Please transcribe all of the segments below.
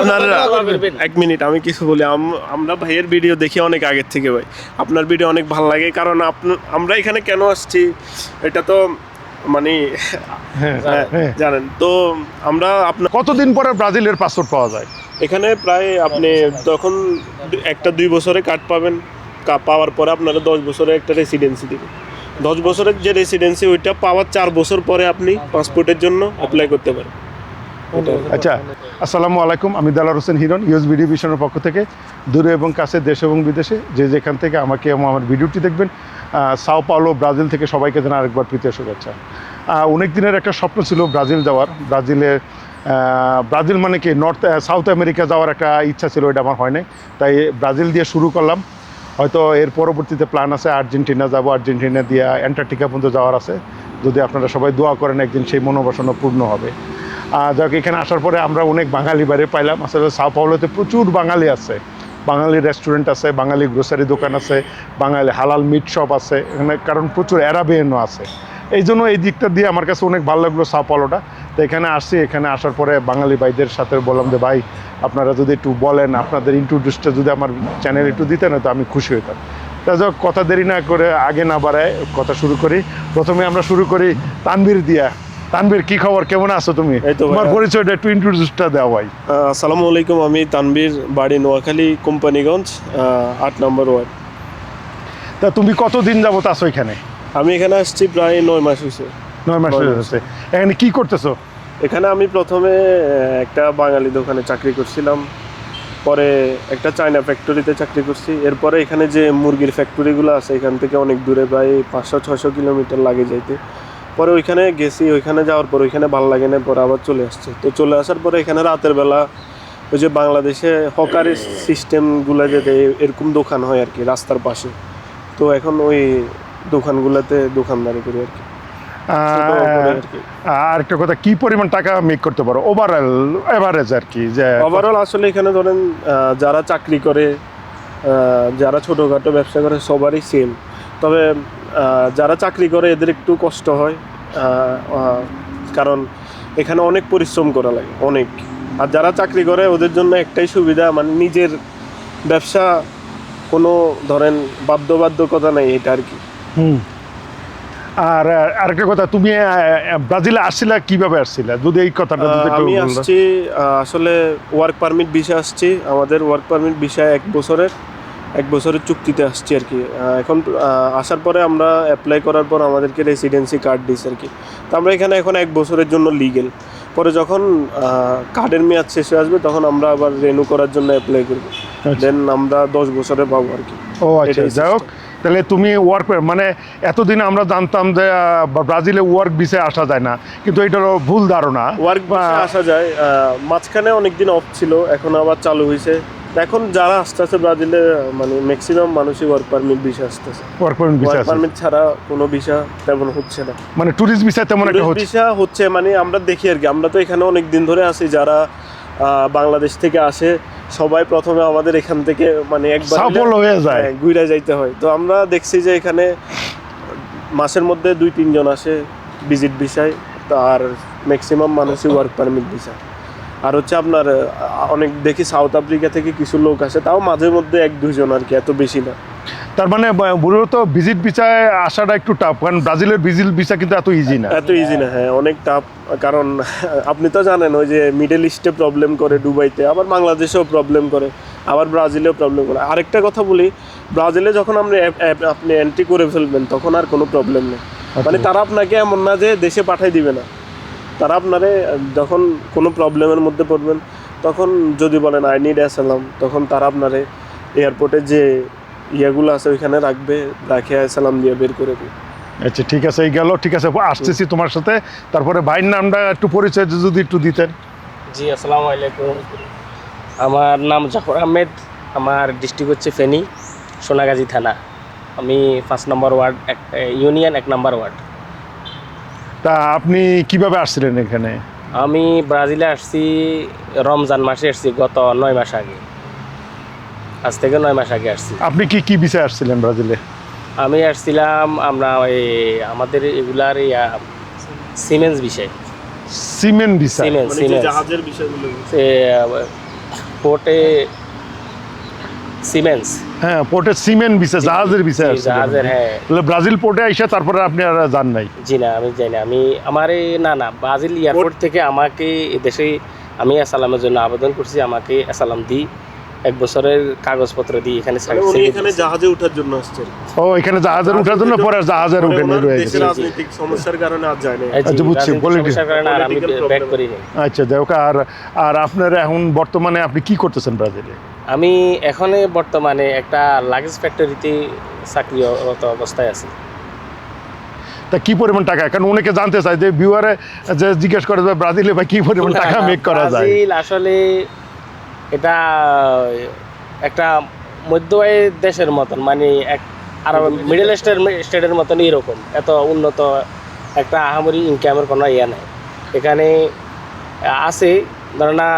আপনার এক মিনিট আমি কিছু বলি। আম- আমরা ভাইয়ের ভিডিও দেখি অনেক আগের থেকে ভাই। আপনার ভিডিও অনেক ভালো লাগে কারণ আপনার আমরা এখানে কেন আসছি এটা তো মানে হ্যাঁ হ্যাঁ, হ্যাঁ। জানেন। তো আমরা আপনার কতদিন পরে ব্রাজিলের পাসপোর্ট পাওয়া যায়? এখানে প্রায় আপনি তখন একটা দুই বছরে কার্ড পাবেন। কা- পাওয়ার পরে আপনারা দশ বছরে একটা রেসিডেন্সি দেবে দশ বছরের যে রেসিডেন্সি ওইটা পাওয়ার চার বছর পরে আপনি পাসপোর্টের জন্য অ্যাপ্লাই করতে পারেন। আচ্ছা। আসসালামু আলাইকুম, আমি দালার হোসেন হিরন ইউএস ভিডিও ভিশনের পক্ষ থেকে। দূরে এবং কাছে, দেশ এবং বিদেশে, যে যেখান থেকে আমাকে এবং আমার ভিডিওটি দেখবেন সাও পাওলো, ব্রাজিল থেকে সবাইকে যেন আরেকবার প্রীতীয় শুভেচ্ছা। অনেক দিনের একটা স্বপ্ন ছিল ব্রাজিল যাওয়ার। ব্রাজিলে ব্রাজিল মানে কি? নর্থ সাউথ আমেরিকা যাওয়ার একটা ইচ্ছা ছিল, এটা আমার হয় নাই। তাই ব্রাজিল দিয়ে শুরু করলাম। হয়তো এর পরবর্তীতে প্ল্যান আছে, আর্জেন্টিনা যাব, আর্জেন্টিনা দিয়ে অ্যান্টার্কটিকা পর্যন্ত যাওয়ার আছে। যদি আপনারা সবাই দোয়া করেন, একদিন সেই মনোবাসনা পূর্ণ হবে। যাক, এখানে আসার পরে আমরা অনেক বাঙালি বাইরে পাইলাম। আসলে সাও পাওলোতে প্রচুর বাঙালি আছে। বাঙালি রেস্টুরেন্ট আছে, বাঙালি গ্রোসারি দোকান আছে, বাঙালি হালাল মিট শপ আছে, এখানে কারণ প্রচুর অ্যারাবিয়ানও আছে। এই জন্য এই দিকটা দিয়ে আমার কাছে অনেক ভালো লাগল সাও পাওলোটা। তো এখানে আসছি, এখানে আসার পরে বাঙালি ভাইদের সাথে বললাম যে, ভাই, আপনারা যদি একটু বলেন, আপনাদের ইন্ট্রোডিউসটা যদি আমার চ্যানেল একটু দিতেন তো আমি খুশি হইতাম। তা যাক, কথা দেরি না করে আগে না বাড়ায়, কথা শুরু করি। প্রথমে আমরা শুরু করি তানভীর দিয়া। তানভীর কি খবর? কেমন আছো তুমি? তোমার পরিচয়টা একটু ইন্ট্রোডিউসটা দেওয়া ভাই। আসসালামু আলাইকুম আমি তানবীর বাড়ি নোয়াখালী কোম্পানিগঞ্জ আট নম্বর ওয়ার্ড। তা তুমি কতদিন যাবত আছো এখানে? আমি এখানে আসছি প্রায় নয় মাস হয়েছে নয় মাস হয়ে। যাচ্ছে এখানে কি করতেছো? এখানে আমি প্রথমে একটা বাঙালি দোকানে চাকরি করছিলাম। পরে একটা চায়না ফ্যাক্টরিতে চাকরি করছি। এরপরে এখানে যে মুরগির ফ্যাক্টরিগুলো আছে এখান থেকে অনেক দূরে প্রায় পাঁচশো ছয়শো কিলোমিটার লাগে যাইতে। পরে ওইখানে গেছি ওইখানে যাওয়ার পর ওইখানে ভালো লাগে না পরে আবার চলে আসছে। তো চলে আসার পরে এখানে রাতের বেলা ওই যে বাংলাদেশে হকারি সিস্টেমগুলো যেতে এরকম দোকান হয় আর কি রাস্তার পাশে। তো এখন ওই দোকানগুলোতে দোকানদারি করি আর কি। আর একটা কথা কি পরিমাণ টাকা মেক করতে পারো? ওভারঅল এভারেজ আর কি যে ওভারঅল আসলে এখানে ধরেন যারা চাকরি করে যারা ছোটোখাটো ব্যবসা করে সবারই সেম তবে যারা চাকরি করে এদের একটু কষ্ট হয়। কারণ এখানে অনেক পরিশ্রম করা লাগে অনেক। আর যারা চাকরি করে ওদের জন্য একটাই সুবিধা মানে নিজের ব্যবসা কোনো ধরেন বাধ্যবাধ্যকতা নেই এটা আর কি। হুম। আর আরেকটা কথা তুমি ব্রাজিলে আসছিলা কীভাবে আসছিলা? যদি এই কথাটা আমি আসছি আসলে ওয়ার্ক পারমিট বিষয় আসছি আমাদের ওয়ার্ক পারমিট বিষয় এক বছরের। এক বছরের চুক্তিতে আসছি আর কি। এখন আসার পরে আমরা অ্যাপ্লাই করার পর আমাদেরকে রেসিডেন্সি কার্ড দিচ্ছে আর কি। তো আমরা এখানে এখন এক বছরের জন্য লিগেল পরে যখন কার্ডের মেয়াদ শেষ হয়ে আসবে তখন আমরা আবার রেনু করার জন্য অ্যাপ্লাই করব। দেন আমরা দশ বছরে পাবো আর কি। ও আচ্ছা। যাই হোক তাহলে তুমি ওয়ার্ক মানে এতদিন আমরা জানতাম যে ব্রাজিলে ওয়ার্ক বিষয়ে আসা যায় না। কিন্তু এটা ভুল ধারণা। ওয়ার্ক আসা যায়। মাঝখানে অনেকদিন অফ ছিল এখন আবার চালু হয়েছে এখন যারা আসতেছে ব্রাজিলে মানে ম্যাক্সিমাম মানুষই ওয়ার্ক পারমিট ভিসা আসতেছে। ওয়ার্ক পারমিট ভিসা পারমিট ছাড়া কোনো ভিসা তেমন হচ্ছে না। মানে ট্যুরিস্ট ভিসা তেমন একটা হচ্ছে। ভিসা হচ্ছে মানে আমরা দেখি আর কি। আমরা তো এখানে অনেক দিন ধরে আছি যারা বাংলাদেশ থেকে আসে সবাই প্রথমে আমাদের এখান থেকে মানে একবার সফল হয়ে যায়। হ্যাঁ, ঘুরে যাইতে হয়। তো আমরা দেখছি যে এখানে মাসের মধ্যে দুই তিনজন আসে ভিজিট ভিসায় তো আর ম্যাক্সিমাম মানুষই ওয়ার্ক পারমিট ভিসা আর হচ্ছে আপনার অনেক দেখি সাউথ আফ্রিকা থেকে কিছু লোক আসে তাও মাঝে মধ্যে এক দুজন আর কি এত বেশি না। তার মানে মূলত ভিজিট ভিসায় আসাটা একটু টাফ কারণ ব্রাজিলের ভিজিট ভিসা কিন্তু এত ইজি না। এত ইজি না হ্যাঁ অনেক টাফ কারণ আপনি তো জানেন ওই যে মিডল ইস্টে প্রবলেম করে দুবাইতে আবার বাংলাদেশেও প্রবলেম করে আবার ব্রাজিলেও প্রবলেম করে। আরেকটা কথা বলি ব্রাজিলে যখন আপনি আপনি এন্ট্রি করে ফেলবেন তখন আর কোনো প্রবলেম নেই। মানে তারা আপনাকে এমন না যে দেশে পাঠাই দিবে না। তারা আপনারে যখন কোনো প্রবলেমের মধ্যে পড়বেন তখন যদি বলেন আই নিড অ্যাসালাম তখন তারা আপনারে এয়ারপোর্টে যে ইয়েগুলো আছে ওইখানে রাখবে রাখে সালাম দিয়ে বের করে দিবে। আচ্ছা ঠিক আছে এই গেল ঠিক আছে আসতেছি তোমার সাথে। তারপরে ভাইয়ের নামটা একটু পরিচয় যদি একটু দিতেন। জি আসসালামু আলাইকুম। আমার নাম জাফর আহমেদ আমার ডিস্ট্রিক্ট হচ্ছে ফেনী সোনাগাজী থানা। আমি পাঁচ নম্বর ওয়ার্ড এক ইউনিয়ন এক নম্বর ওয়ার্ড তা আপনি কীভাবে আসছিলেন এখানে? আমি ব্রাজিলে আসছি রমজান মাসে আসছি গত নয় মাস আগে। আজ থেকে নয় মাস আগে আসছি। আপনি কি কি বিষয়ে আসছিলেন ব্রাজিলে? আমি আসছিলাম আমরা ওই আমাদের এগুলার ইয়া সিমেন্স বিষয়। সিমেন্ট ভিসা সিমেন্স মানে যে সিমেন্স। জাহাজের বিষয়গুলো। সে পোর্টে সিমেন্স। হ্যাঁ পোর্টের সিমেন্ট জাহাজের জাহাজের হ্যাঁ। ব্রাজিল পোর্টে আইসা তারপরে আপনি আর যান নাই? জি না আমি যাই না। আমি আমার না না ব্রাজিল এয়ারপোর্ট থেকে আমাকে দেশে আমি অ্যাসালামের জন্য আবেদন করছি আমাকে অ্যাসালাম দিই এক বছরের কাগজপত্র দিই এখানে জাহাজে ওঠার জন্য আসছেন। ও এখানে জাহাজের উঠার জন্য পরে জাহাজের উঠে ওনার রয়ে গেছে। রাজনৈতিক সমস্যার কারণে আজ যায় না। আচ্ছা, বুঝছি, সমস্যার কারণে আর আমি ব্যাক। করিনি। আচ্ছা হোক আর আর আপনার এখন বর্তমানে আপনি কি করতেছেন ব্রাজিলে? আমি এখানে বর্তমানে একটা লাগেজ ফ্যাক্টরিতে চাকরিরত অবস্থায় আছি। তা কি পরিমাণ টাকা? কারণ অনেকে জানতে চায় যে ভিউয়ারে যে জিজ্ঞেস করে যে ব্রাজিলে ভাই কি পরিমাণ টাকা মেক করা যায়? ব্রাজিল আসলে এটা একটা মধ্য দেশের মতন মানে এক আর মিডল স্টেট স্টেটের মতন এরকম। এত উন্নত একটা আহামরি ইনকামের কোনো ইয়ে নেই। এখানে আছে ধরো না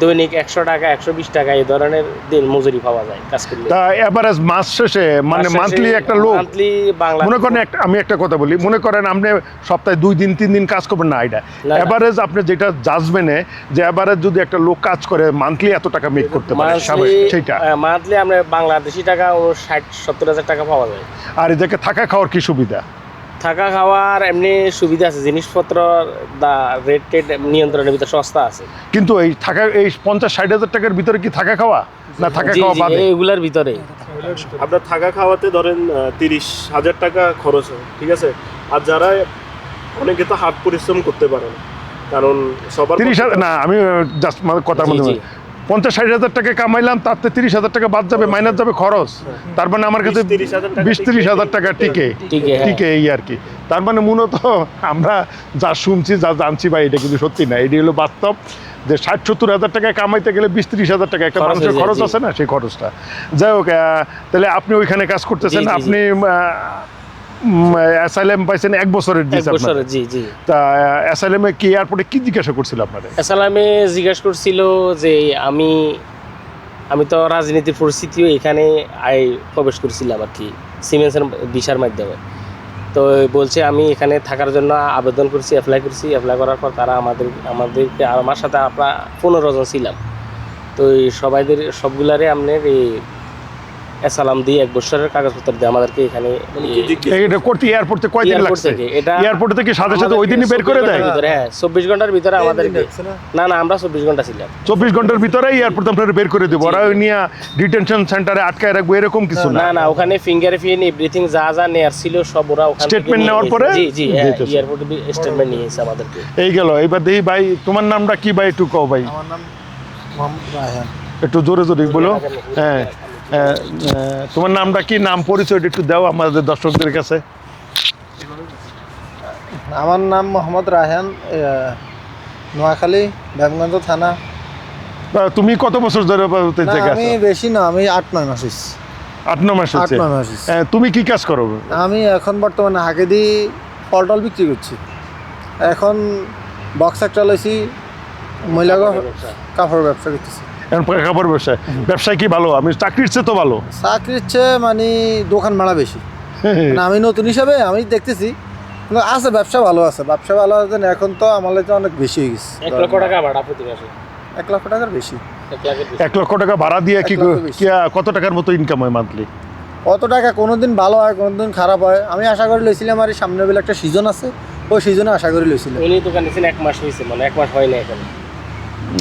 দৈনিক একশো টাকা একশো বিশ টাকা এই ধরনের দিন মজুরি পাওয়া যায় কাজ করলে। এভারেজ মাস শেষে মানে মান্থলি একটা লোক মান্থলি বাংলা মনে করেন আমি একটা কথা বলি মনে করেন আপনি সপ্তাহে দুই দিন তিন দিন কাজ করবেন না এটা। এভারেজ আপনি যেটা জাজবেনে যে এভারেজ যদি একটা লোক কাজ করে মান্থলি এত টাকা মেক করতে পারে সেইটা। মান্থলি আমরা বাংলাদেশি টাকা ও ষাট সত্তর হাজার টাকা পাওয়া যায়। আর এদিকে থাকা খাওয়ার কি সুবিধা? থাকা খাওয়ার এমনি সুবিধা আছে জিনিসপত্র দা রেট টেট নিয়ন্ত্রণের ভিতরে সস্তা আছে। কিন্তু এই থাকা এই পঞ্চাশ ষাট হাজার টাকার ভিতরে কি থাকা খাওয়া? না থাকা খাওয়া বাদে এইগুলার ভিতরে। আপনার থাকা খাওয়াতে ধরেন তিরিশ হাজার টাকা খরচ হয় ঠিক আছে? আর যারা অনেকে তো হাত পরিশ্রম করতে পারে না। কারণ সবার তিরিশ না আমি জাস্ট কথা মধ্যে। পঞ্চাশ ষাট হাজার টাকা কামাইলাম তার তাতে তিরিশ হাজার টাকা বাদ যাবে মাইনাস যাবে খরচ। তার মানে আমার কাছে 20-30 হাজার টাকা বিশ তিরিশ হাজার টাকা টিকে। টিকে, হ্যাঁ। এই আর কি। তার মানে মূলত আমরা যা শুনছি যা জানছি বা এটা কিন্তু সত্যি না। এটি হলো বাস্তব যে ষাট সত্তর হাজার টাকা কামাইতে গেলে বিশ ত্রিশ হাজার টাকা একটা খরচ মানুষের খরচ আছে না সেই খরচটা? যাই হোক আহ, তাহলে আপনি ওইখানে কাজ করতেছেন। আপনি অ্যাসাইলেম পাইছেন এক বছরের এক দিয়েছে জি জি। তা অ্যাসাইলেমে কি এয়ারপোর্টে কি জিজ্ঞাসা করছিল আপনাদের? এসালামে জিজ্ঞাসা করছিল যে আমি আমি তো রাজনীতির পরিস্থিতিও এখানে আই প্রবেশ করছিলাম আর কি সিমেন্সের ভিসার মাধ্যমে। তো বলছে আমি এখানে থাকার জন্য আবেদন করছি অ্যাপ্লাই করছি অ্যাপ্লাই করার পর তারা আমাদের আমাদেরকে আমার সাথে আমরা পনেরো জন ছিলাম। তো এই সবাইদের সবগুলারে আপনার এই এসালাম দিয়ে এক বছরের কাগজপত্র দিয়ে আমাদেরকে এখানে মানে জিজ্ঞেস এটা করতে এয়ারপোর্টে কয়দিন এয়ারপোর্ট লাগছে? থেকে এটা এয়ারপোর্টে থেকে সাথে সাথে ওই দিনই বের করে দেয়? হ্যাঁ চব্বিশ ঘণ্টার ভিতরে আমাদেরকে না? না আমরা চব্বিশ ঘণ্টা ছিলাম। চব্বিশ ঘণ্টার ভিতরে এয়ারপোর্ট আপনারা বের করে দেবো। ওরা ওই নিয়ে ডিটেনশন সেন্টারে আটকায় রাখব এরকম কিছু না। না ওখানে ফিঙ্গার প্রিন্ট এভরিথিং যা যা নেয়ার ছিল সব ওরা ওখান নিয়ে নেওয়ার পরে? জি জি এয়ারপোর্টে স্টেটমেন্ট নিয়েছে আমাদেরকে। এই গেল এবার দেখি ভাই তোমার নামটা কি ভাই একটু কও ভাই। আমার নাম মোহাম্মদ রায়হান। একটু জোরে জোরে বলো। হ্যাঁ, তোমার নামটা কি? নাম পরিচয়টা একটু দাও আমাদের দর্শকদের কাছে। আমার নাম মোহাম্মদ রাহান নোয়াখালী ব্যামগঞ্জ থানা। তুমি কত বছর ধরে আমি বেশি না আমি আট নয় মাস। আট ন মাস আট নয় মাস তুমি কি কাজ করো? আমি এখন বর্তমানে হাকেদি ফলটল বিক্রি করছি। এখন বক্স একটা লইছি মহিলা কাপড় ব্যবসা করতেছি। এখন কাপড় ব্যবসায়। ব্যবসায় কি ভালো? আমি চাকরির চেয়ে তো ভালো। চাকরির চেয়ে মানে দোকান ভাড়া বেশি। মানে আমি নতুন হিসাবে আমি দেখতেছি আছে ব্যবসা ভালো আছে। ব্যবসা ভালো আছে এখন তো আমার লাগে অনেক বেশি হয়ে গেছে। এক লক্ষ টাকা ভাড়া প্রতি মাসে এক লক্ষ টাকার বেশি। এক লক্ষ টাকা ভাড়া দিয়ে কি কত টাকার মতো ইনকাম হয় মান্থলি কত টাকা কোনোদিন ভালো হয় কোনোদিন খারাপ হয়। আমি আশা করে লইছিলাম আর সামনে বেলা একটা সিজন আছে ওই সিজনে আশা করে লইছিলাম। উনি দোকান এক মাস হয়েছে মানে এক মাস হয় না এখন।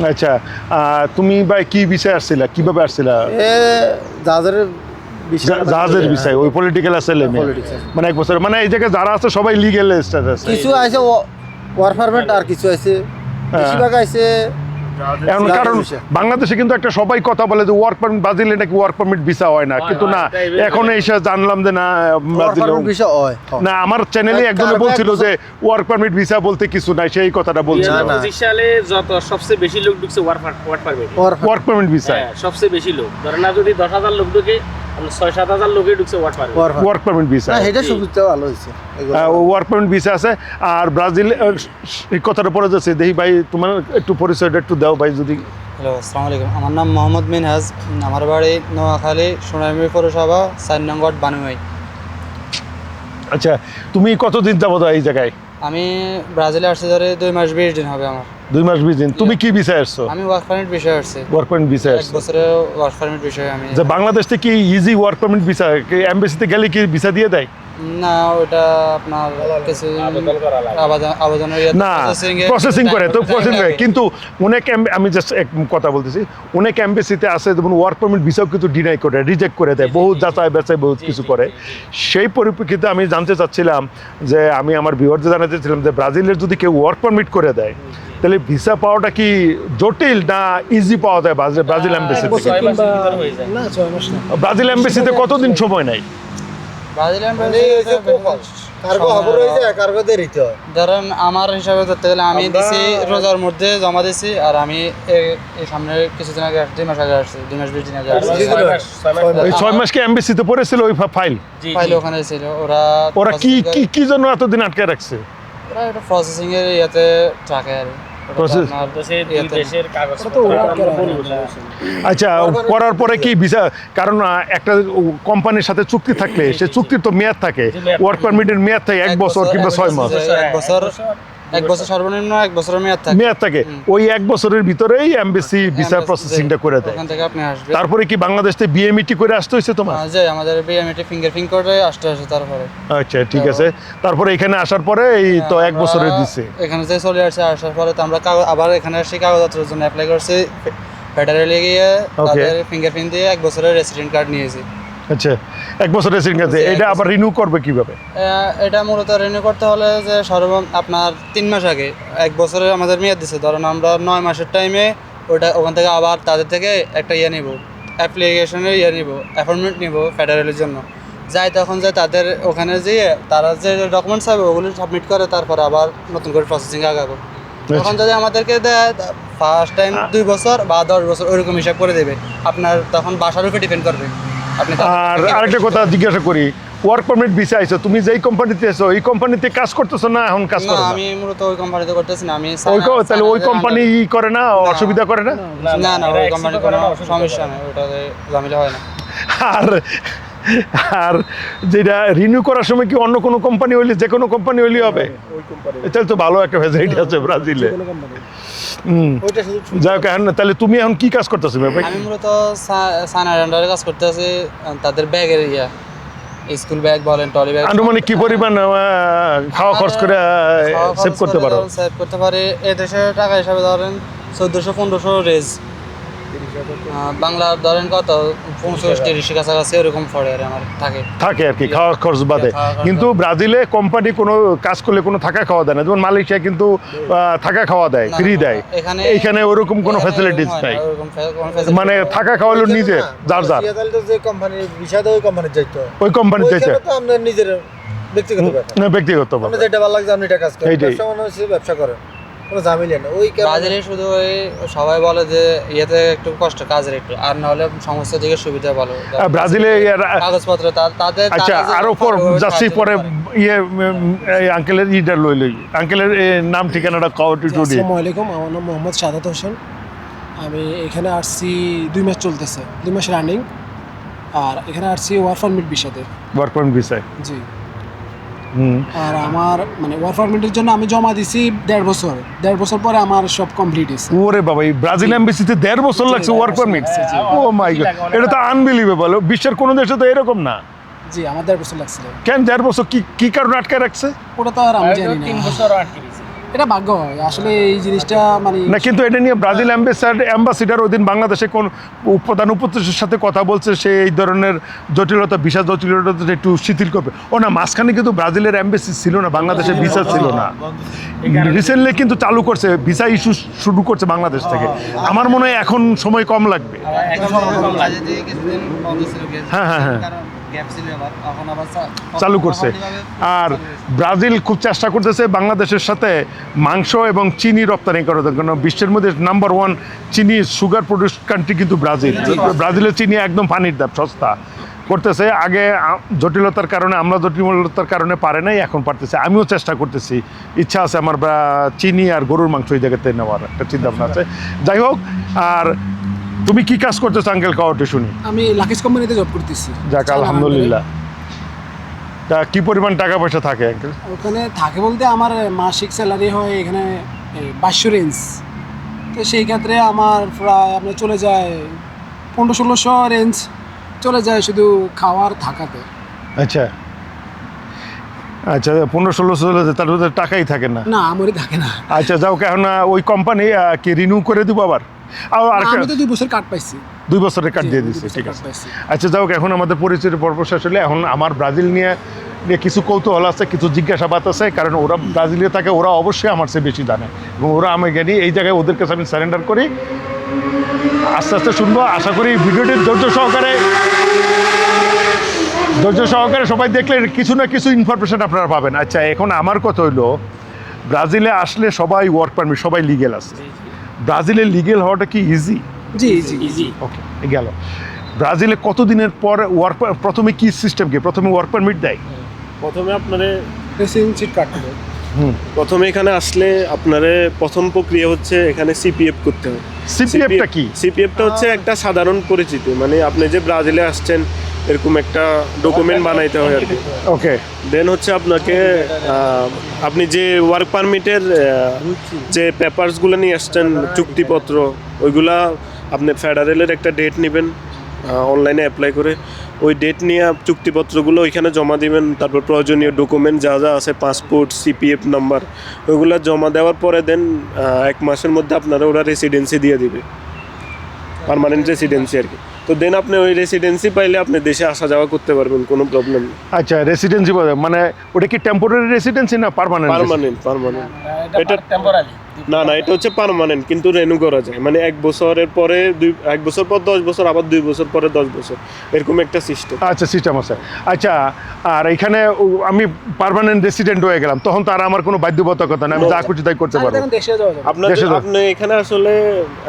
আচ্ছা তুমি ভাই কি বিষয়ে আসছিলা? কীভাবে আসছিলা? এ জাহাজের বিষয়- জাহাজের বিষয় ওই পলিটিক্যাল আছে। মানে এক বছর মানে এই জায়গায় যারা আছে সবাই লিগেল স্ট্যাটাস কিছু আছে ওয়ার পারমিট আর কিছু আছে। বেশিরভাগ আছে এখন কারণ বাংলাদেশে কিন্তু একটা সবাই কথা বলে যে ওয়ার্ক পারমিট ব্রাজিলে নাকি ওয়ার্ক পারমিট ভিসা হয় না। কিন্তু না এখন এসে জানলাম যে না ব্রাজিলে হয়। না আমার চ্যানেলে এক- একজনে বলছিল যে ওয়ার্ক পারমিট ভিসা বলতে কিছু নাই সেই কথাটা বলছিল। না, না। পঁচিশ সালে যত সবচেয়ে বেশি লোক ঢুকছে work work permit work permit visa হ্যাঁ সবচেয়ে বেশি লোক। ধরে না যদি দশ হাজার লোক ঢুকে আমরা ছয় সাত হাজার লোকে ঢুকছে work permit work permit visa না এটা সুবিধা ভালো হয়েছে। এগুলো। ওয়ার্ক পারমিট ভিসা আছে আর ব্রাজিল এই কথাটা পড়ে যাচ্ছে। দেখি ভাই তোমার একটু পরিচয়টা একটু দাও ভাই যদি হ্যালো আসসালামু আলাইকুম। আমার নাম মোহাম্মদ মিনহাজ। আমার বাড়ি নোয়াখালী সোনারমী পৌরসভা চার নম্বর বানুয়াই আচ্ছা তুমি কতদিন যাব এই জায়গায়? আমি ব্রাজিলে আসতে ধরে দুই মাস বিশ দিন হবে আমার। দুই মাস বিশ দিন। তুমি কি বিষয় আসছো? আমি ওয়ার্ক পারমিট বিষয় আসছি। ওয়ার্ক পারমিট ভিসা এক আসছো। বছরের ওয়ার্ক পারমিট বিষয় আমি যে বাংলাদেশ থেকে কি ইজি ওয়ার্ক পারমিট ভিসা এমবেসিতে গেলে কি ভিসা দিয়ে দেয়? না ওটা আপনার কিছু না প্রসেসিং করে তো প্রসেসিং করে। কিন্তু অনেক আমি জাস্ট এক কথা বলতেছি অনেক এমবেসিতে আছে যেমন ওয়ার্ক পারমিট ভিসাও কিন্তু ডিনাই করে রিজেক্ট করে দেয় বহু যাচাই বাছাই কিছু করে। সেই পরিপ্রেক্ষিতে আমি জানতে চাচ্ছিলাম যে আমি আমার বিহারদের জানাতে চাচ্ছিলাম যে ব্রাজিলের যদি কেউ ওয়ার্ক পারমিট করে দেয় তাহলে ভিসা পাওয়াটা কি জটিল না ইজি পাওয়া যায় ব্রাজিল ব্রাজিল এমবেসি থেকে ছয় মাসের ভিতরে যায়। না ছয় মাস না। ব্রাজিল এমবেসিতে কতদিন সময় নেয়? ব্রাজিলিয়ান মানে এই যে কার্গো হাবর যায় কার্গো দেরিতে ধরেন আমার হিসাবে ধরতে গেলে আমি দিছি রোজার মধ্যে জমা দিছি আর আমি এই সামনে কিছুদিন আগে দুই মাস আগে আসছি দুই মাস বিশ দিন আগে আসছি। ছয় মাস কি এমবেসিতে পড়েছিল ওই ফাইল ফাইল ওখানে ছিল। ওরা ওরা কি কি কি জন্য এতদিন আটকে রাখছে? ওরা এটা প্রসেসিং এর ইয়েতে থাকে আর আচ্ছা করার পরে কি ভিসা কারণ একটা কোম্পানির সাথে চুক্তি থাকলে সে চুক্তির তো মেয়াদ থাকে। ওয়ার্ক পারমিটের মেয়াদ থাকে এক বছর কিংবা ছয় মাস। এক বছর। এক বছর সর্বনিম্ন এক বছরের মেয়াদ থাকে। মেয়াদ থাকে। ওই এক বছরের ভিতরেই এমবেসি ভিসা প্রসেসিংটা করে দেয়। ওখান থেকে আপনি আসবেন। তারপরে কি বাংলাদেশ থেকে বিএমইটি করে আসতে হয়েছে তোমার? যে আমাদের ফিঙ্গারপ্রিন্ট করে আসতে আসে তারপরে। আচ্ছা ঠিক আছে। তারপরে এখানে আসার পরে এই তো এক বছরের দিছে। এখানে যে চলে আসছে আসার পরে তো আমরা আবার এখানে আসি কাগজপত্রের জন্য অ্যাপ্লাই করছি। ফেডারেলে গিয়ে তাদের ফিঙ্গারপ্রিন্ট দিয়ে এক বছরের রেসিডেন্ট কার্ড নিয়েছি। আচ্ছা এক বছরের সিং আছে। এটা আবার রিনিউ করবে কীভাবে? এটা মূলত রিনিউ করতে হলে যে সর্ব আপনার তিন মাস আগে এক বছরের আমাদের মেয়াদ দিচ্ছে ধরুন আমরা নয় মাসের টাইমে ওটা ওখান থেকে আবার তাদের থেকে একটা ইয়ে নিব। অ্যাপ্লিকেশনের ইয়ে নিব অ্যাপয়েন্টমেন্ট নিব ফেডারেলের জন্য। যাই তখন যাই তাদের ওখানে যেয়ে তারা যে ডকুমেন্টস হবে ওগুলো সাবমিট করে তারপর আবার নতুন করে প্রসেসিং আগাবো। তখন যদি আমাদেরকে দেয় ফার্স্ট টাইম দুই বছর বা দশ বছর ওইরকম হিসাব করে দেবে। আপনার তখন বাসার উপর ডিপেন্ড করবে। আর আরেকটা কথা জিজ্ঞাসা করি ওয়ার্ক পারমিট ভিসা আইছো তুমি যেই কোম্পানিতে আছো এই কোম্পানিতে কাজ করতেছো না এখন কাজ করো না? আমি মূলত ওই কোম্পানিতে করতেছি না আমি ওই কো- তাহলে ওই কোম্পানি ই করে না অসুবিধা করে না? না না ওই কোম্পানি করে কোনো না, সমস্যা নাই ওটাতে ঝামেলা হয় না। আর আর যেটা রিনিউ করার সময় কি অন্য কোনো কোম্পানি হইলে যে কোনো কোম্পানি হইলে হবে? তাহলে তো ভালো একটা ফ্যাসিলিটি আছে ব্রাজিলে। কোনো কোম্পানি হুম। ওইটা শুধু যাই হোক এখন তাহলে তুমি এখন কি কাজ করতেছো ভাই? আমি মূলত সানার আন্ডারে কাজ করতে আছি তাদের ব্যাগের ইয়া স্কুল ব্যাগ বলেন টলি ব্যাগ। আনুমানিক কি পরিমাণ খাওয়া খরচ করে সেভ করতে পারো? সেভ করতে পারে। এ দেশের টাকা হিসাবে ধরেন চোদ্দোশো পনেরোশো রেজ বাংলার ধরেন কত? তিরিশ কাছাকাছি এরকম পড়ে আর আমার থাকে। থাকে আর কি খাওয়া খরচ বাদে। কিন্তু ব্রাজিলে কোম্পানি কোনো কাজ করলে কোনো থাকা খাওয়া দেয় না। যেমন মালয়েশিয়া কিন্তু থাকা খাওয়া দেয় ফ্রি দেয়। এখানে ওরকম কোনো ফ্যাসিলিটিস নাই। মানে থাকা খাওয়া হলো নিজের যার যার। যে কোম্পানির ওই কোম্পানির যাইতে। ওই কোম্পানি চাইছে আপনার নিজের ব্যক্তিগত ব্যাপার। না ব্যক্তিগত আপনি যেটা ভালো লাগছে আপনি এটা কাজ করেন ব্যবসা মনে ব্যবসা করেন। কোনো ঝামেলা নেই। ওই শুধু ওই সবাই বলে যে ইয়েতে একটু কষ্ট কাজের একটু আর না হলে সমস্ত দিকে সুবিধা ভালো। ব্রাজিলে কাগজপত্র তাদের আচ্ছা আরও পর যাচ্ছি পরে ইয়ে আঙ্কেলের ইটা লই লই। আঙ্কেলের নাম ঠিকানাটা কাও একটু দিন। আসসালামু আলাইকুম আমার নাম মোহাম্মদ সাদাত হোসেন। আমি এখানে আসছি দুই মাস চলতেছে দুই মাস রানিং আর এখানে আসছি ওয়ার পারমিট বিষয়তে ওয়ার্ক পারমিট ভিসায় জি। আর আমার মানে ওয়ার পারমিটের জন্য আমি জমা দিছি দেড় বছর। দেড় বছর পরে আমার সব কমপ্লিট হয়েছে। ওরে বাবা এই ব্রাজিল এমবিসিতে দেড় বছর লাগছে work permit oh my god এটা তো আনবিলিভেবল বিশ্বের কোনো দেশে তো এরকম না। জি আমার দেড় বছর লাগছিল কেন দেড় বছর? কি কি কারণে আটকে রাখছে? ওটা তো আর আমি জানি না। তিন বছর আটকে এটা ভাগ্য হয়। আসলে এই জিনিসটা মানে না কিন্তু এটা নিয়ে ব্রাজিল অ্যাম্বাসাড অ্যাম্বাসিডার ওই দিন বাংলাদেশে কোন প্রধান উপদেশের সাথে কথা বলছে সে এই ধরনের জটিলতা ভিসা জটিলতা একটু শিথিল করবে। ও না মাঝখানে কিন্তু ব্রাজিলের অ্যাম্বাসি ছিল না বাংলাদেশে ভিসা ছিল না। রিসেন্টলি কিন্তু চালু করছে ভিসা ইস্যু শুরু করছে বাংলাদেশ থেকে। আমার মনে হয় এখন সময় কম লাগবে। হ্যাঁ, হ্যাঁ, হ্যাঁ। চালু করছে। আর ব্রাজিল খুব চেষ্টা করতেছে বাংলাদেশের সাথে মাংস এবং চিনি রপ্তানি করার জন্য। কারণ বিশ্বের মধ্যে নাম্বার ওয়ান চিনি সুগার প্রডিউস কান্ট্রি কিন্তু ব্রাজিল। ব্রাজিলের চিনি একদম পানির দাম সস্তা। করতেছে। আগে জটিলতার কারণে আমরা জটিলতার কারণে পারে নাই এখন পারতেছে। আমিও চেষ্টা করতেছি। ইচ্ছা আছে আমার চিনি আর গরুর মাংস এই জায়গাতে নেওয়ার একটা চিন্তা ভাবনা আছে। যাই হোক আর তুমি কি কাজ করতেছো আঙ্কেল কাওয়াটে শুনি? আমি লাকিস কোম্পানিতে জব করতেছি। যাক আলহামদুলিল্লাহ। তা কি পরিমাণ টাকা পয়সা থাকে আঙ্কেল ওখানে থাকে বলতে আমার মাসিক স্যালারি হয় এখানে বাইশশো রেঞ্জ তো সেই ক্ষেত্রে আমার প্রায় আপনার চলে যায় পনেরো ষোলোশো রেঞ্জ চলে যায় শুধু খাওয়ার থাকাতে। আচ্ছা। আচ্ছা পনেরো ষোলোশো তার টাকাই থাকে না? না আমারই থাকে না। আচ্ছা যাও আহ, ওই কোম্পানি কি রিনিউ করে দিব আবার? আমি তো দুই বছর কাট পাইছি। দুই বছরের জি, দিয়ে দিচ্ছে ঠিক আছে। আচ্ছা যাও এখন আমাদের পরিচয়ের পর্ব শেষ হলে এখন আমার ব্রাজিল নিয়ে নিয়ে কিছু কৌতূহল আছে কিছু জিজ্ঞাসাবাদ আছে কারণ ওরা ব্রাজিলে থাকে ওরা অবশ্যই আমার চেয়ে বেশি জানে। এবং ওরা আমি জ্ঞানী এই জায়গায় ওদের কাছে আমি সারেন্ডার করি। আস্তে আস্তে শুনব আশা করি ভিডিওটি ধৈর্য সহকারে ধৈর্য সহকারে সবাই দেখলে কিছু না কিছু ইনফরমেশন আপনারা পাবেন। আচ্ছা এখন আমার কথা হইল ব্রাজিলে আসলে সবাই ওয়ার্ক পারমিট সবাই লিগেল আছে। ব্রাজিলে লিগেল হওয়াটা কি ইজি জি জি ইজি ওকে গেল। ব্রাজিলে কতদিনের পর ওয়ার্ক প্রথমে কি সিস্টেম কি? প্রথমে ওয়ার্ক পারমিট দেয়? প্রথমে আপনারে রেসিডেন্সি হুম প্রথমে এখানে আসলে আপনারে প্রথম প্রক্রিয়া হচ্ছে এখানে সিপিএফ করতে হবে সিপিএফটা কি? সিপিএফটা হচ্ছে একটা সাধারণ পরিচিতি মানে আপনি যে ব্রাজিলে আসছেন এরকম একটা ডকুমেন্ট বানাইতে হয় আর কি। ওকে দেন হচ্ছে আপনাকে আপনি যে ওয়ার্ক পারমিটের যে পেপারসগুলো নিয়ে আসছেন চুক্তিপত্র ওইগুলা আপনি ফেডারেলের একটা ডেট নেবেন। অনলাইনে অ্যাপ্লাই করে। ওই ডেট নিয়ে চুক্তিপত্রগুলো ওইখানে জমা দিবেন, তারপর প্রয়োজনীয় ডকুমেন্ট যা যা আছে পাসপোর্ট সিপিএফ নাম্বার ওইগুলো জমা দেওয়ার পরে দেন এক মাসের মধ্যে আপনারা ওরা রেসিডেন্সি দিয়ে দিবে। পারমানেন্ট রেসিডেন্সি আর কি। তো দেন আপনি ওই রেসিডেন্সি পাইলে আপনি দেশে আসা যাওয়া করতে পারবেন কোনো প্রবলেম নেই। আচ্ছা রেসিডেন্সি মানে ওটা কি টেম্পোরারি রেসিডেন্সি না পার্মানেন্ট পার্মানেন্ট পার্মানেন্ট এটা এটা- টেম্পোরারি না না এটা হচ্ছে পার্মানেন্ট কিন্তু রেনু করা যায়। মানে এক বছরের পরে দুই এক বছর পর দশ বছর আবার দুই বছর পরে দশ বছর। এরকম একটা সিস্টেম আচ্ছা সিস্টেম আছে। আচ্ছা আর এখানে আমি পার্মানেন্ট রেসিডেন্ট হয়ে গেলাম তখন তো আর আমার কোনো বাধ্যবাধকতা না আমি যা খুশি তাই করতে পারব। এখন দেশে যাওয়া যাবে। আপনার আপনি এখানে আসলে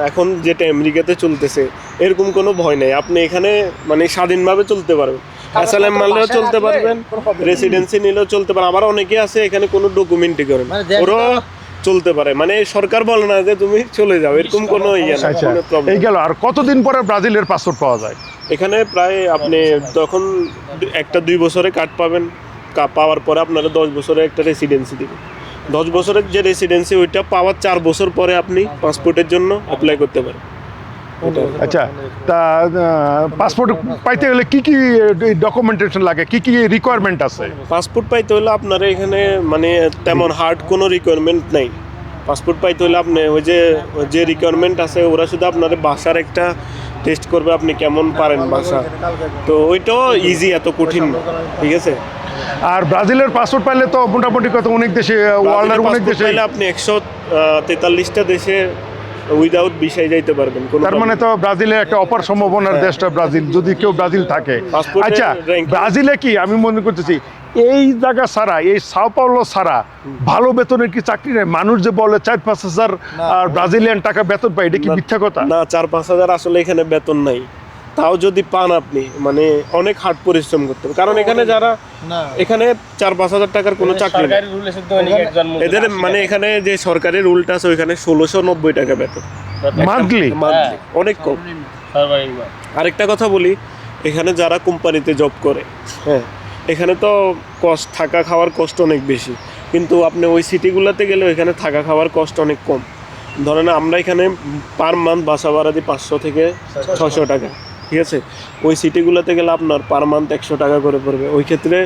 এখন যেটা আমেরিকাতে চলতেছে এরকম কোনো ভয় নেই। আপনি এখানে মানে স্বাধীনভাবে চলতে পারবেন। অ্যাসালাম মানলেও চলতে পারবেন নেই। রেসিডেন্সি নিলেও চলতে পারে আবার অনেকে আছে এখানে কোনো ডকুমেন্টই করেন মানে ওরা চলতে পারে। মানে সরকার বলে না যে তুমি চলে যাও এরকম কোনো ইয়ে না আচ্ছা এই গেল। আর কতদিন পরে ব্রাজিলের পাসপোর্ট পাওয়া যায়? এখানে প্রায় আপনি তখন একটা দুই বছরে কার্ড পাবেন কা- পাওয়ার পরে আপনারা দশ বছরে একটা রেসিডেন্সি দিবেন। দশ বছরের যে রেসিডেন্সি ওইটা পাওয়ার চার বছর পরে আপনি পাসপোর্টের জন্য অ্যাপ্লাই করতে পারেন। আচ্ছা তা পাসপোর্ট পাইতে গেলে কি কি ডকুমেন্টেশন লাগে? কি কি রিকোয়ারমেন্ট আছে? পাসপোর্ট পাইতে হলে আপনার এখানে মানে তেমন হার্ড কোনো রিকোয়ারমেন্ট নাই। পাসপোর্ট পাইতে হলে আপনি ওই যে যে রিকোয়ারমেন্ট আছে ওরা শুধু আপনার বাসার একটা টেস্ট করবে আপনি কেমন পারেন বাসা। তো ওইটাও ইজি এত কঠিন ঠিক আছে? আর ব্রাজিলের পাসপোর্ট পাইলে তো মোটামুটি কত অনেক দেশে ওয়ার্ল্ডের অনেক দেশে আপনি একশো তেতাল্লিশটা দেশে উইদাউট ভিসায় যাইতে পারবেন তার মানে তো ব্রাজিলের একটা অপার সম্ভাবনার দেশটা ব্রাজিল। যদি কেউ ব্রাজিল থাকে। আচ্ছা ব্রাজিলে কি? আমি মনে করতেছি এই জায়গা ছাড়া এই সাও পাওলো ছাড়া ভালো বেতনের কি চাকরি নেই? মানুষ যে বলে চার পাঁচ হাজার ব্রাজিলিয়ান টাকা বেতন পায় এটা কি মিথ্যা কথা? না চার পাঁচ হাজার আসলে এখানে বেতন নাই। তাও যদি পান আপনি মানে অনেক হার্ড পরিশ্রম করতে হবে। কারণ এখানে যারা এখানে চার পাঁচ হাজার টাকার কোনো চাকরি এদের মানে এখানে যে সরকারি রুলটা আছে ওইখানে ষোলোশো নব্বই টাকা বেতন। মান্থলি মান্থলি অনেক কম। আরেকটা কথা বলি এখানে যারা কোম্পানিতে জব করে হ্যাঁ এখানে তো কষ্ট থাকা খাওয়ার কষ্ট অনেক বেশি। কিন্তু আপনি ওই সিটিগুলোতে গেলে এখানে থাকা খাওয়ার কষ্ট অনেক কম। ধরেন আমরা এখানে পার মান্থ বাসা ভাড়া দিই পাঁচশো থেকে ছশো টাকা। ঠিক আছে? ওই সিটিগুলোতে গেলে আপনার পার মান্থ একশো টাকা করে পড়বে। ওই ক্ষেত্রে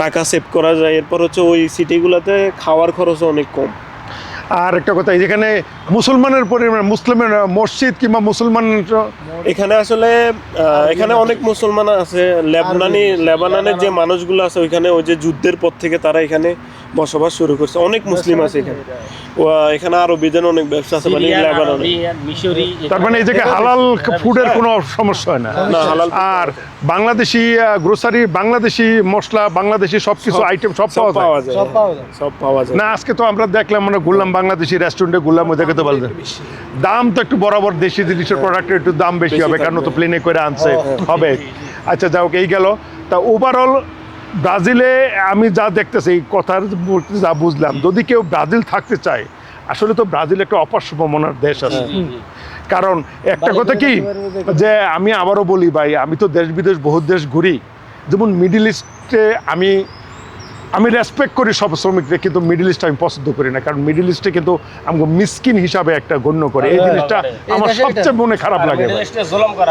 টাকা সেভ করা যায়। এরপর হচ্ছে ওই সিটিগুলোতে খাওয়ার খরচও অনেক কম। আর একটা কথা যেখানে মুসলমানের পরিমাণ মুসলিমের মসজিদ কিংবা মুসলমান এখানে আসলে এখানে অনেক মুসলমান আছে। লেবানানি লেবাননের যে মানুষগুলো আছে ওইখানে ওই যে যুদ্ধের পর থেকে তারা এখানে বসবাস শুরু করছে। অনেক মুসলিম আছে এখানে। এখানে আরবিদের অনেক ব্যবসা আছে মানে লেবাননে। তার মানে এই জায়গায় হালাল ফুডের কোনো সমস্যা হয় না। না আর বাংলাদেশি গ্রোসারি বাংলাদেশি মশলা বাংলাদেশি সব কিছু আইটেম সব পাওয়া যায়। সব পাওয়া যায়। সব পাওয়া যায়। না আজকে তো আমরা দেখলাম মানে ঘুরলাম বাংলাদেশি রেস্টুরেন্টে ঘুরলাম ওই জায়গায় তো বলতে দাম তো একটু বরাবর দেশি জিনিসের প্রোডাক্টের একটু দাম বেশি বেশি হবে কারণ তো প্লেনে করে আনছে হবে। আচ্ছা যাও এই গেল। তা ওভারঅল ব্রাজিলে আমি যা দেখতেছি এই কথার বলতে যা বুঝলাম যদি কেউ ব্রাজিল থাকতে চায় আসলে তো ব্রাজিল একটা অপার সম্ভাবনার দেশ আছে। কারণ একটা কথা কি যে আমি আবারও বলি ভাই আমি তো দেশ বিদেশ বহু দেশ ঘুরি। যেমন মিডিল ইস্টে আমি আমি রেসপেক্ট করি সব শ্রমিকদের কিন্তু মিডিল ইস্ট আমি পছন্দ করি না কারণ মিডিল ইস্টে কিন্তু আমাকে মিসকিন হিসাবে একটা গণ্য করে। এই জিনিসটা আমার সবচেয়ে মনে খারাপ লাগে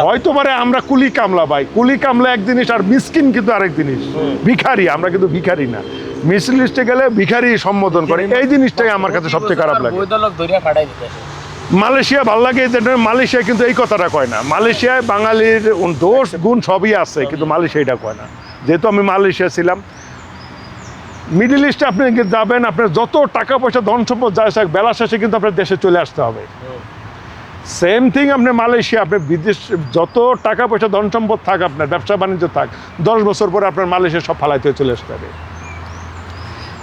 হয়তো পারে আমরা কুলি কামলা ভাই কুলি কামলা এক জিনিস আর মিসকিন কিন্তু আরেক জিনিস। ভিখারি আমরা কিন্তু ভিখারি না। মিসিল লিস্টে গেলে ভিখারি সম্বোধন করে। এই জিনিসটাই আমার কাছে সবচেয়ে খারাপ লাগে। মালয়েশিয়া ভালো লাগে মালয়েশিয়া কিন্তু এই কথাটা কয় না। মালয়েশিয়ায় বাঙালির দোষ গুণ সবই আছে কিন্তু মালয়েশিয়া এটা কয় না। যেহেতু আমি মালয়েশিয়া ছিলাম মিডিল ইস্টে আপনি কি যাবেন, আপনার যত টাকা পয়সা ধন সম্পদ যায় থাক বেলা শেষে কিন্তু আপনার দেশে চলে আসতে হবে। সেম থিং আপনি মালয়েশিয়া, আপনি বিদেশ, যত টাকা পয়সা ধন সম্পদ থাক আপনার, ব্যবসা বাণিজ্য থাক, দশ বছর পরে আপনার মালয়েশিয়া সব ফালাইতে চলে আসতে হবে।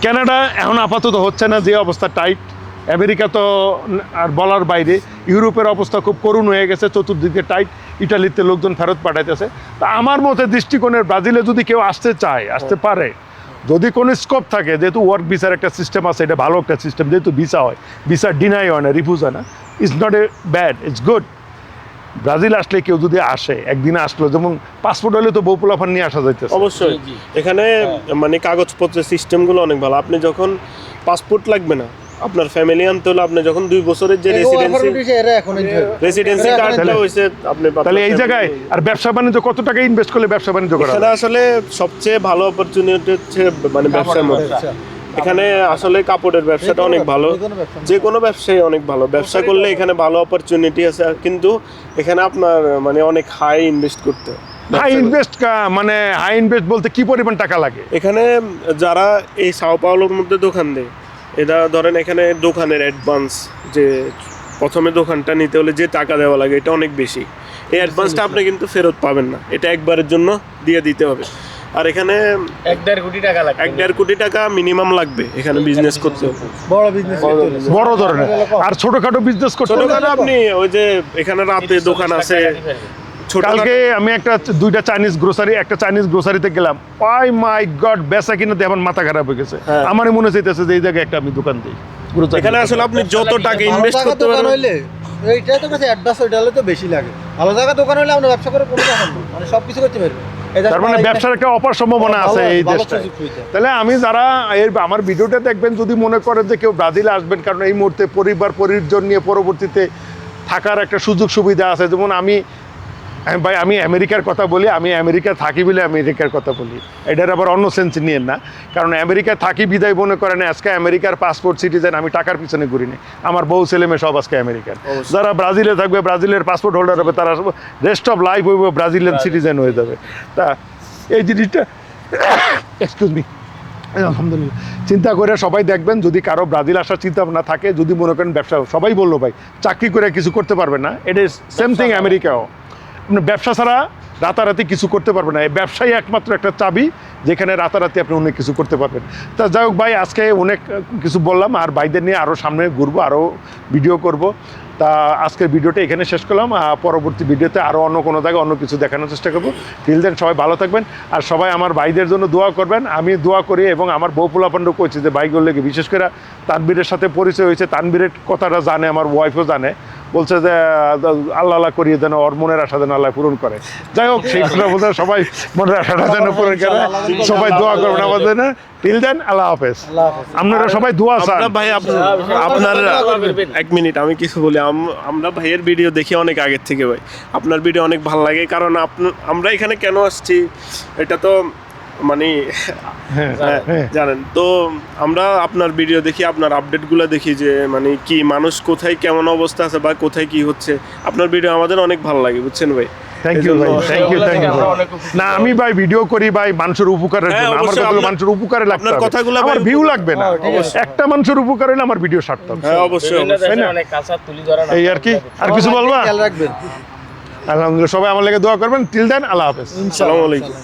কানাডা এখন আপাতত হচ্ছে না, যে অবস্থা টাইট। আমেরিকা তো আর বলার বাইরে। ইউরোপের অবস্থা খুব করুণ হয়ে গেছে, চতুর্দিকে টাইট। ইটালিতে লোকজন ফেরত পাঠাইতেছে। তা আমার মতে দৃষ্টিকোণের ব্রাজিলে যদি কেউ আসতে চায়, আসতে পারে যদি কোনো স্কোপ থাকে যেহেতু ওয়ার্ক ভিসার একটা সিস্টেম আছে এটা ভালো একটা সিস্টেম যেহেতু ভিসা হয় ভিসা ডিনাই হয় না রিফিউজ হয় না it's not a bad it's good Brazil আসলে কেউ যদি আসে একদিন আসলো যেমন পাসপোর্ট হলে তো বউ পোলাফান নিয়ে আসা যাইতে অবশ্যই। এখানে মানে কাগজপত্রের সিস্টেমগুলো অনেক ভালো। আপনি যখন পাসপোর্ট লাগবে না আপনার ফ্যামিলি আনতে হলে আপনি যখন দুই বছরের যে রেসিডেন্সি রেসিডেন্সি কার্ডটা হইছে আপনি তাহলে এই জায়গায় আর ব্যবসা বাণিজ্য কত টাকা ইনভেস্ট করলে ব্যবসা বাণিজ্য করা এখানে আসলে সবচেয়ে ভালো অপরচুনিটি হচ্ছে মানে ব্যবসার মধ্যে। এখানে আসলে কাপড়ের ব্যবসাটা অনেক ভালো। যে কোনো ব্যবসায় অনেক ভালো। ব্যবসা করলে এখানে ভালো অপরচুনিটি আছে কিন্তু এখানে আপনার মানে অনেক হাই ইনভেস্ট করতে হয়। হাই ইনভেস্ট মানে হাই ইনভেস্ট বলতে কি পরিমাণ টাকা লাগে? এখানে যারা এই সাও পাওলোর মধ্যে দোকান দেয় এটা ধরেন এখানে দোকানের অ্যাডভান্স যে প্রথমে দোকানটা নিতে হলে যে টাকা দেওয়া লাগে এটা অনেক বেশি। এই অ্যাডভান্সটা আপনি কিন্তু ফেরত পাবেন না। এটা একবারের জন্য দিয়ে দিতে হবে। আর এখানে এক দেড় কোটি টাকা লাগবে। এক দেড় কোটি টাকা মিনিমাম লাগবে এখানে বিজনেস করতে। বড় বিজনেস বড় ধরনের। আর ছোটখাটো বিজনেস করতে ছোটখাটো আপনি ওই যে এখানে রাতে দোকান আছে। কালকে আমি একটা দুইটা চাইনিজ গ্রোসারি একটা চাইনিজ গ্রোসারিতে গেলাম। পাই মাই গড বেচা কিনে দিয়ে আমার মাথা খারাপ হয়ে গেছে। হ্যাঁ। আমারই মনে চাইতেছে যে এই জায়গায় একটা আমি দোকান দিই। এখানে আসলে আপনি যত টাকা ইনভেস্ট করতে পারেন এইটা তো কাছে অ্যাডভান্স ওইটা হলে তো বেশি লাগে। ভালো জায়গা দোকান হলে আমরা ব্যবসা করে কোনো দোকান মানে সব কিছু করতে পারবে তার মানে ব্যবসার একটা অপার সম্ভাবনা আছে এই দেশটায়। তাহলে আমি যারা এর আমার ভিডিওটা দেখবেন যদি মনে করেন যে কেউ ব্রাজিলে আসবেন কারণ এই মুহূর্তে পরিবার পরিজন নিয়ে পরবর্তীতে থাকার একটা সুযোগ সুবিধা আছে। যেমন আমি ভাই আমি আমেরিকার কথা বলি আমি আমেরিকা থাকি বলে আমেরিকার কথা বলি। এটার আবার অন্য সেন্স নিয়েন না। কারণ আমেরিকা থাকি বিদায় মনে করেন আজকে আমেরিকার পাসপোর্ট সিটিজেন আমি টাকার পিছনে ঘুরি না আমার বউ ছেলে মেয়ে সব আজকে আমেরিকান যারা ব্রাজিলে থাকবে ব্রাজিলের পাসপোর্ট হোল্ডার হবে তারা রেস্ট অফ লাইফ হইব ব্রাজিলিয়ান সিটিজেন হয়ে যাবে। তা এই জিনিসটা এক্সকিউজ মি আলহামদুলিল্লাহ। চিন্তা করে সবাই দেখবেন যদি কারও ব্রাজিল আসার চিন্তা ভাবনা থাকে যদি মনে করেন ব্যবসা সবাই বলল ভাই চাকরি করে কিছু করতে পারবে না। এটা সেম থিং আমেরিকাও। ব্যবসা ছাড়া রাতারাতি কিছু করতে পারবেন না। এই ব্যবসাই একমাত্র একটা চাবি যেখানে রাতারাতি আপনি অনেক কিছু করতে পারবেন। তা যাই হোক ভাই, আজকে অনেক কিছু বললাম আর ভাইদের নিয়ে আরও সামনে ঘুরবো আরও ভিডিও করব। তা আজকের ভিডিওটা এখানে শেষ করলাম। পরবর্তী ভিডিওতে আরও অন্য কোনো জায়গায় অন্য কিছু দেখানোর চেষ্টা করব। টিল দেন সবাই ভালো থাকবেন আর সবাই আমার ভাইদের জন্য দোয়া করবেন। আমি দোয়া করি এবং আমার বউ পোলাপান্ডও করছি যে লেগে বিশেষ করে তানবীরের সাথে পরিচয় হয়েছে। তানবীরের কথাটা জানে, আমার ওয়াইফও জানে। বলছে যে আল্লাহ আল্লাহ করিয়ে যেন ওর মনের আশা যেন আল্লাহ পূরণ করে। যাই হোক সেই কথা বলতে সবাই মনের আশাটা যেন পূরণ করে। সবাই দোয়া করবেন আমাদের টিল দেন আল্লাহ হাফেজ। আপনারা সবাই দোয়া চান। ভাই আপ- আপনার এক মিনিট আমি কিছু বলি। আম- আমরা ভাইয়ের ভিডিও দেখি অনেক আগের থেকে ভাই। আপনার ভিডিও অনেক ভালো লাগে কারণ আপন- আমরা এখানে কেন আসছি? এটা তো মানে হ্যাঁ হ্যাঁ, হ্যাঁ জানেন। তো আমরা আপনার ভিডিও দেখি আপনার আপডেটগুলো দেখি যে মানে কি মানুষ কোথায় কেমন অবস্থা আছে বা কোথায় কি হচ্ছে। আপনার ভিডিও আমাদের অনেক ভালো লাগে বুঝছেন ভাই? থ্যাংক ইউ ভাই। থ্যাংক ইউ থ্যাংক ইউ না আমি ভাই ভিডিও করি ভাই মানুষের উপকারের হ্যাঁ, জন্য। আমার কথাগুলো মানুষের উপকারে লাগবে আপনার কথাগুলো আমার ভিউ লাগবে না। হ্যাঁ, একটা মানুষের উপকার হলে আমার ভিডিও সার্থক হ্যাঁ অবশ্যই তুলি ধরা এই আর কি? আর কিছু বলবা? আলহামদুলিল্লাহ সবাই আমার লেগে দোয়া করবেন। টিল দেন আল্লাহ হাফেজ। আসসালামু আলাইকুম।